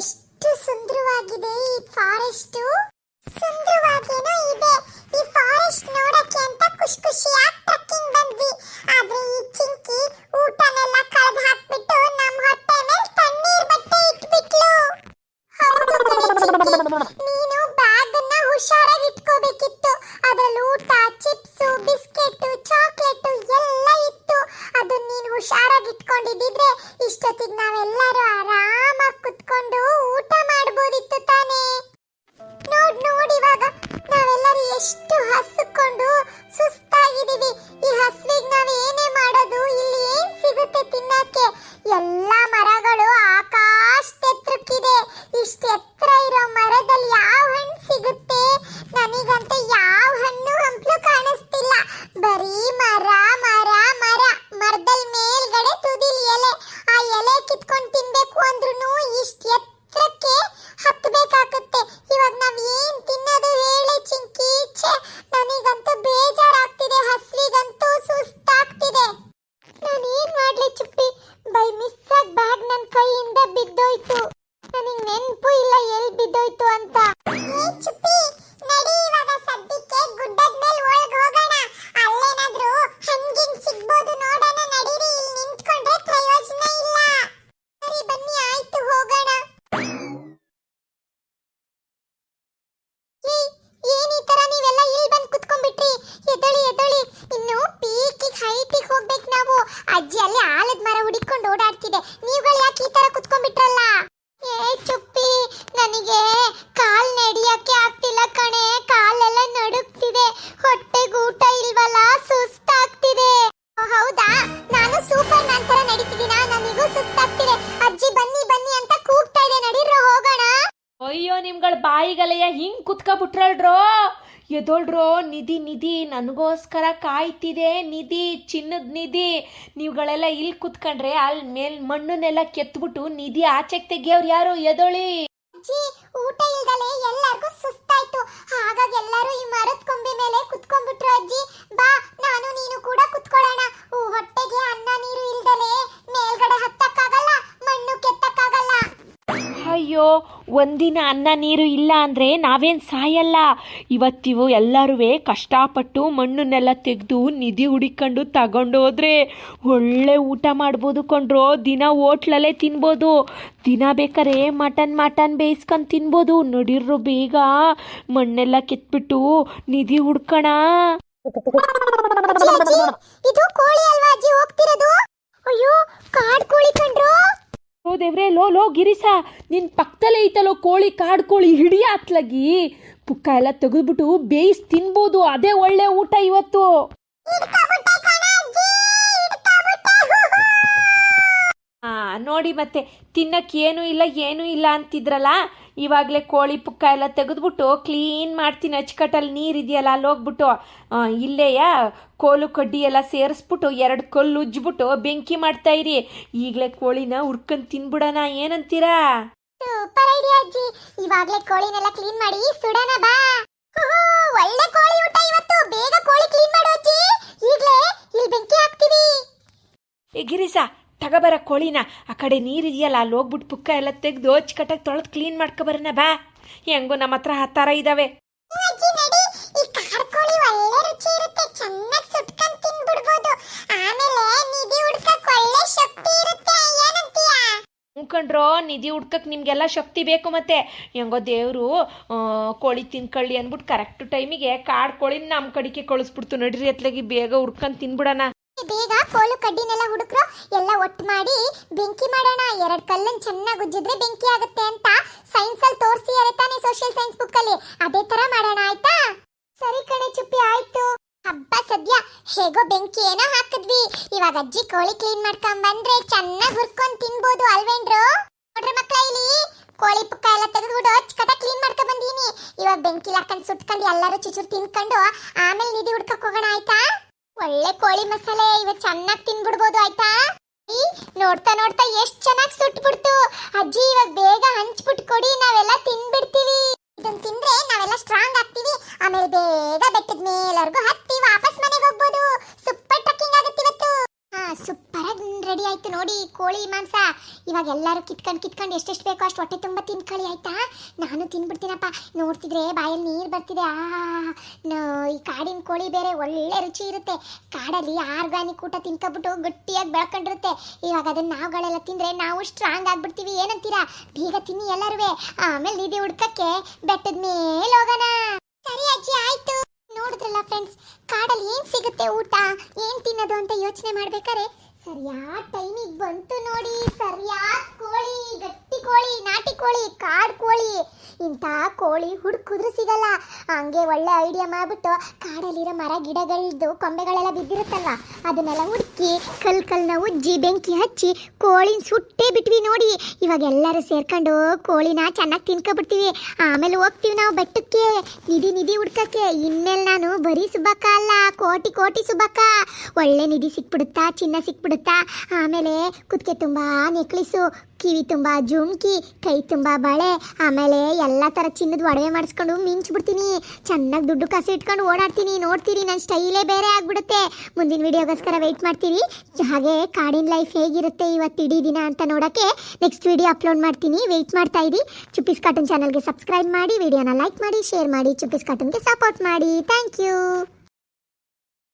ಎಷ್ಟು ಸುಂದರವಾಗಿದೆ ಈ ಫಾರೆಸ್ಟ್ ಸುಂದರವಾಗೇನೋ ಇದೆ. ಈ ಫಾರೆಸ್ಟ್ ನೋಡಕ್ಕೆ ಅಂತ ಖುಷಿ ಖುಷಿಯಾಗಿ ಟ್ರಕ್ಕಿಂಗ್ ಬಂದ್ವಿ. ಆದ್ರೆ ಈ ಬಾಯಿಗಲೆಯ ಹಿಂಗ್ ಕುತ್ಕೊಬಿಟ್ರಲ್ರೋ ಎದೋಳ್ರೋ ನಿಧಿ ನಿಧಿ, ನನಗೋಸ್ಕರ ಕಾಯ್ತಿದೆ, ನಿಧಿ, ಚಿನ್ನದ ನಿಧಿ. ನೀವುಗಳೆಲ್ಲ ಇಲ್ಲಿ ಕುತ್ಕೊಂಡ್ರೆ ಅಲ್ಲಿ ಮೇಲ್ ಮಣ್ಣನ್ನೆಲ್ಲ ಕೆತ್ಬಿಟ್ಟು ನಿಧಿ ಆಚೆ ತೆಗಿಯೋರು ಯಾರು, ಎದೋಳಿ? ಊಟ ಇಲ್ದಲೆ ಎಲ್ಲರಿಗೂ ಸುಸ್ತಾಯ್ತು. ಹಾಗಾಗಿ ಎಲ್ಲರೂ ಈ ಮರದ ಕೊಂಬೆ ಮೇಲೆ ಕುತ್ಕೊಂಡ್ಬಿಟ್ರು ಅಜ್ಜಿ ಬಾ ನಾನು ನೀನು ಕೂಡ ಕುತ್ಕೊಳ್ಳೋಣ ಊ, ಹೊಟ್ಟೆಗೆ ಅನ್ನ ನೀರು ಇಲ್ದಲೆ ಮೇಲ್ಗಡೆ ಹತ್ತಕ್ಕಾಗಲ್ಲ ಮಣ್ಣು ಕೆತ್ತಕ್ಕಾಗಲ್ಲ ಅಯ್ಯೋ ಒಂದಿನ ಅನ್ನ ನೀರು ಇಲ್ಲ ಅಂದರೆ ನಾವೇನು ಸಾಯಲ್ಲ. ಇವತ್ತಿವು ಎಲ್ಲರೂ ಕಷ್ಟಪಟ್ಟು ಮಣ್ಣನ್ನೆಲ್ಲ ತೆಗೆದು ನಿಧಿ ಹುಡಿಕೊಂಡು ತಗೊಂಡೋದ್ರೆ ಒಳ್ಳೆ ಊಟ ಮಾಡ್ಬೋದು ಕೊಂಡ್ರು ದಿನ ಹೋಟ್ಲಲ್ಲೇ ತಿನ್ಬೋದು. ದಿನ ಬೇಕಾದ್ರೆ ಮಟನ್ ಮಟನ್ ಬೇಯಿಸ್ಕೊಂಡು ತಿನ್ಬೋದು. ನಡೀರ್ರು ಬೇಗ. ಮಣ್ಣೆಲ್ಲ ಕೆತ್ಬಿಟ್ಟು ನಿಧಿ ಹುಡ್ಕಣ. ಅಯ್ಯೋ ಕಾಡ್ ಕೋಳಿ ಕಂಡ್ರು ದೇವ್ರೆ, ಲೋ ಲೋ ಗಿರಿಸ ನಿನ್ನ ಪಕ್ಕದಲ್ಲೇ ಐತಲ್ಲೋ ಕೋಳಿ, ಕಾಡು ಕೋಳಿ ಹಿಡಿಯ ಅತ್ಲಾಗಿ ಪುಕ್ಕ ಎಲ್ಲ ತೆಗೆದ್ಬಿಟ್ಟು ಬೇಯಿಸಿ ತಿನ್ಬೋದು, ಅದೇ ಒಳ್ಳೆ ಊಟ ಇವತ್ತು. ನೋಡಿ ಮತ್ತೆ ತಿನ್ನಕ್ಕೆ ಏನೂ ಇಲ್ಲ ಏನೂ ಇಲ್ಲ ಅಂತಿದ್ರಲ್ಲ? ಇವಾಗಲೇ ಕೋಳಿ ಪುಕ್ಕ ಎಲ್ಲ ತೆಗೆದ್ಬಿಟ್ಟು ಕ್ಲೀನ್ ಮಾಡ್ತೀನಿ. ಅಚ್ಚುಕಟ್ಟಲ್ಲಿ ನೀರು ಇದೆಯಲ್ಲ ಅಲ್ಲಿ ಹೋಗ್ಬಿಟ್ಟು ಇಲ್ಲೇಯ ಕೋಲು ಕಡ್ಡಿ ಎಲ್ಲ ಸೇರಿಸ್ಬಿಟ್ಟು ಎರಡು ಕಲ್ಲು ಉಜ್ಜಿಬಿಟ್ಟು ಬೆಂಕಿ ಮಾಡ್ತಾ ಇರಿ. ಈಗಲೇ ಕೋಳಿನ ಹುರ್ಕೊಂಡು ತಿನ್ಬಿಡೋಣ ಏನಂತೀರಾ? ಸೂಪರ್ ಐಡಿಯಾ ಅಜ್ಜಿ. ಇವಾಗಲೇ ಕೋಳಿನೆಲ್ಲ ಕ್ಲೀನ್ ಮಾಡಿ ಸುಡೋಣ ಬಾ. ಒಳ್ಳೆ ಕೋಳಿ ಊಟ ಇವತ್ತು. ಬೇಗ ಕೋಳಿ ಕ್ಲೀನ್ ಮಾಡು ಅಜ್ಜಿ. ಈಗ್ಲೇ ಇಲ್ಲಿ ಬೆಂಕಿ ಹಾಕ್ತೀವಿ. ಗಿರೀಸ ತಗೋಬರ ಕೋಳಿನ ಆ ಕಡೆ ನೀರಿದೆಯಲ್ಲ ಅಲ್ಲಿ ಹೋಗ್ಬಿಟ್ಟು ಪುಕ್ಕ ಎಲ್ಲ ತೆಗೆದು ಅಚ್ಚುಕಟ್ಟಾಗಿ ತೊಳೆದು ಕ್ಲೀನ್ ಮಾಡ್ಕೊಬರೋಣ ಬಾ. ಹೆಂಗೋ ನಮ್ಮ ಹತ್ರ ಹತ್ತಾರ ಇದ್ದಾವೆ ಆಮೇಲೆ ನಿಧಿ ಹುಡ್ಕಕ್ಕೆ ನಿಮಗೆಲ್ಲ ಶಕ್ತಿ ಬೇಕು ಮತ್ತೆ. ಹೆಂಗೋ ದೇವರು ಕೋಳಿ ತಿನ್ಕೊಳ್ಳಿ ಅಂದ್ಬಿಟ್ಟು ಕರೆಕ್ಟ್ ಟೈಮಿಗೆ ಕಾಡು ಕೋಳಿನ ನಮ್ಮ ಕಡೆಗೆ ಕಳಿಸ್ಬಿಡ್ತು. ನಡ್ರಿ ಎತ್ಲಾಗಿ ಬೇಗ ಹುಡ್ಕೊಂಡು ತಿನ್ಬಿಡೋಣ. ಬೇಗ ಕೋಲು ಕಡ್ಡಿನೆಲ್ಲ ಹುಡುಕ್ರು, ಎಲ್ಲ ಒಟ್ಟು ಮಾಡಿ ಬೆಂಕಿ ಮಾಡೋಣ. ಎರಡು ಕಲ್ಲನ್ ಚೆನ್ನಾಗಿ ಉಜ್ಜಿದ್ರೆ ಬೆಂಕಿ ಆಗುತ್ತೆ ಅಂತ ಸೈನ್ಸ್ ಅಲ್ಲಿ ತೋರಿಸಿದಾರೆ ತಾನೇ ಸೋಷಿಯಲ್ ಸೈನ್ಸ್ ಬುಕ್ ಅಲ್ಲಿ. ಅದೇ ತರ ಮಾಡೋಣ, ಆಯ್ತಾ? ಸರಿ ಕಣೆ ಚುಪ್ಪಿ, ಆಯ್ತು. ಹಬ್ಬ ಸದ್ಯ ಹೇಗೋ ಬೆಂಕಿ ಏನೋ ಹಾಕಿದ್ವಿ. ಇವಾಗ ಅಜ್ಜಿ ಕೋಳಿ ಕ್ಲೀನ್ ಮಾಡ್ಕೊಂಡ್ ಬಂದ್ರೆ ಚೆನ್ನಾಗಿ ಹುರ್ಕೊಂಡ್ ತಿನ್ಬೋದು ಅಲ್ವೇನ್ರು? ನೋಡ್ರಿ ಮಕ್ಕಳ ಇಲ್ಲಿ. ಕೋಳಿ ಪುಕ್ಕ ಎಲ್ಲ ತೆಗೆದ್ಬಿಟ್ಟು ಅಚ್ಚಕಟ್ಟ ಕ್ಲೀನ್ ಮಾಡ್ಕೊಂಡ್ ಬಂದೀನಿ. ಇವಾಗ ಬೆಂಕಿ ಹಾಕೊಂಡು ಸುಟ್ಕೊಂಡು ಎಲ್ಲರೂ ಚುಚುರು ತಿನ್ಕೊಂಡು ಆಮೇಲೆ ನಿಧಿ ಹುಡ್ಕಕ್ ಹೋಗೋಣ, ಆಯ್ತಾ? ಒಳ್ಳೆ ಕೋಳಿ ಮಸಾಲೆ ಇವತ್ತು ಚೆನ್ನಾಗಿ ತಿನ್ಬಿಡ್ಬೋದು, ಆಯ್ತಾ? ನೋಡ್ತಾ ನೋಡ್ತಾ ಎಷ್ಟ್ ಚೆನ್ನಾಗಿ ಸುಟ್ಬಿಡ್ತು. ಅಜ್ಜಿ, ಇವಾಗ ಬೇಗ ಹಂಚ್ಬಿಟ್ಟು ಕೊಡಿ, ನಾವೆಲ್ಲ ತಿನ್ಬಿಡ್ತೀವಿ. ಇದನ್ನ ತಿಂದ್ರೆ ನಾವೆಲ್ಲ ಸ್ಟ್ರಾಂಗ್ ಆಗ್ತೀವಿ. ಆಮೇಲೆ ಬೇಗ ಬೆಟ್ಟದ ಮೇಲವರೆಗೂ ಹತ್ತಿ ವಾಪಸ್ ಮನೆಗೆ ಹೋಗ್ಬೋದು ಸೂಪರ್ ಟ್ರಕ್ಕಿಂಗ್ ಆಗುತ್ತೆ ಇವತ್ತು ಹಾ ಸೂಪರ್ ಆಗಿ ರೆಡಿ ಆಯ್ತು ನೋಡಿ ಕೋಳಿ ಮಾಂಸ ಇವಾಗ ಎಲ್ಲರೂ ಕಿತ್ಕೊಂಡು ಕಿತ್ಕೊಂಡು ಎಷ್ಟೆಷ್ಟು ಬೇಕೋ ಅಷ್ಟು ಹೊಟ್ಟೆ ತುಂಬ ತಿನ್ಕೊಳ್ಳಿ, ಆಯ್ತಾ? ನಾನು ತಿನ್ಬಿಡ್ತೀನಪ್ಪ. ನೋಡ್ತಿದ್ರೆ ಬಾಯಲ್ಲಿ ನೀರು ಬರ್ತಿದೆ. ಆ ಈ ಕಾಡಿನ ಕೋಳಿ ಬೇರೆ ಒಳ್ಳೆ ರುಚಿ ಇರುತ್ತೆ. ಕಾಡಲ್ಲಿ ಆರ್ಗಾನಿಕ್ ಊಟ ತಿನ್ಕೊಬಿಟ್ಟು ಗಟ್ಟಿಯಾಗಿ ಬೆಳ್ಕೊಂಡಿರುತ್ತೆ. ಇವಾಗ ಅದನ್ನ ನಾವುಗಳೆಲ್ಲ ತಿಂದ್ರೆ ನಾವು ಸ್ಟ್ರಾಂಗ್ ಆಗ್ಬಿಡ್ತೀವಿ. ಏನಂತೀರಾ? ಬೇಗ ತಿನ್ನಿ ಎಲ್ಲರೂ ಆಮೇಲೆ ನಿಧಿ ಹುಡ್ಕಕ್ಕೆ ಬೆಟ್ಟದ ಮೇಲೆ ಹೋಗೋಣ. ಸರಿ ಅಜ್ಜಿ, ಆಯ್ತು. ನೋಡಿದ್ರಲ್ಲ ಫ್ರೆಂಡ್ಸ್ ಕಾಡಲ್ಲಿ ಏನ್ ಸಿಗುತ್ತೆ ಊಟ? ಏನ್ ತಿನ್ನೋದು ಅಂತ ಯೋಚನೆ ಮಾಡ್ಬೇಕಾರೆ ಸರಿಯಾದ ಟೈಮಿಗೆ ಬಂತು ನೋಡಿ ಸರಿಯಾದ ಕೋಳಿ ಕೋಳಿ, ನಾಟಿ ಕೋಳಿ, ಕಾಡು ಕೋಳಿ. ಇಂಥ ಕೋಳಿ ಹುಡುಕಿದ್ರು ಸಿಗಲ್ಲ. ಹಂಗೆ ಒಳ್ಳೆ ಐಡಿಯಾ ಮಾಡ್ಬಿಟ್ಟು ಕಾಡಲ್ಲಿರೋ ಮರ ಗಿಡಗಳದ್ದು ಕೊಂಬೆಗಳೆಲ್ಲ ಬಿದ್ದಿರುತ್ತಲ್ವ? ಅದನ್ನೆಲ್ಲ ಹುಡುಕಿ ಕಲ್ ಕಲ್ನ ಉಜ್ಜಿ, ಬೆಂಕಿ ಹಚ್ಚಿ ಕೋಳಿನ ಸುಟ್ಟೇ ಬಿಟ್ವಿ ನೋಡಿ. ಇವಾಗ ಎಲ್ಲರೂ ಸೇರ್ಕೊಂಡು ಕೋಳಿನ ಚೆನ್ನಾಗಿ ತಿನ್ಕೊಬಿಡ್ತೀವಿ. ಆಮೇಲೆ ಹೋಗ್ತೀವಿ ನಾವು ಬೆಟ್ಟಕ್ಕೆ. ನಿಧಿ ನಿಧಿ ಹುಡ್ಕಕ್ಕೆ. ಇನ್ಮೇಲೆ ನಾನು ಬರೀ ಸುಬ್ಬಕ್ಕ ಅಲ್ಲ, ಕೋಟಿ ಕೋಟಿ ಸುಬ್ಬಕ್ಕ. ಒಳ್ಳೆ ನಿಧಿ ಸಿಕ್ಬಿಡುತ್ತಾ, ಚಿನ್ನ ಸಿಕ್ಬಿಡುತ್ತಾ. ಆಮೇಲೆ ಕುತ್ತಿಗೆ ತುಂಬಾ ನೆಕ್ಲಿಸು ಕಿವಿ ತುಂಬ ಜುಮ್ಕಿ, ಕೈ ತುಂಬ ಬಳೆ, ಆಮೇಲೆ ಎಲ್ಲ ಥರ ಚಿನ್ನದ ಒಡವೆ ಮಾಡಿಸ್ಕೊಂಡು ಮಿಂಚ್ಬಿಡ್ತೀನಿ. ಚೆನ್ನಾಗಿ ದುಡ್ಡು ಕಾಸು ಇಟ್ಕೊಂಡು ಓಡಾಡ್ತೀನಿ. ನೋಡ್ತೀರಿ ನನ್ನ ಸ್ಟೈಲೇ ಬೇರೆ ಆಗಿಬಿಡುತ್ತೆ. ಮುಂದಿನ ವಿಡಿಯೋಗೋಸ್ಕರ ವೆಯ್ಟ್ ಮಾಡ್ತೀರಿ ಹಾಗೆ ಕಾಡಿನ ಲೈಫ್ ಹೇಗಿರುತ್ತೆ ಇವತ್ತು ಇಡೀ ದಿನ ಅಂತ ನೋಡೋಕ್ಕೆ ನೆಕ್ಸ್ಟ್ ವಿಡಿಯೋ ಅಪ್ಲೋಡ್ ಮಾಡ್ತೀನಿ. ವೆಯ್ಟ್ ಮಾಡ್ತಾ ಇರಿ. ಚುಪ್ಪಿಸ್ ಕಾರ್ಟೂನ್ ಚಾನಲ್ಗೆ ಸಬ್ಸ್ಕ್ರೈಬ್ ಮಾಡಿ, ವಿಡಿಯೋನ ಲೈಕ್ ಮಾಡಿ ಶೇರ್ ಮಾಡಿ, ಚುಪ್ಪಿಸ್ ಕಾರ್ಟೂನ್ಗೆ ಸಪೋರ್ಟ್ ಮಾಡಿ. Thank you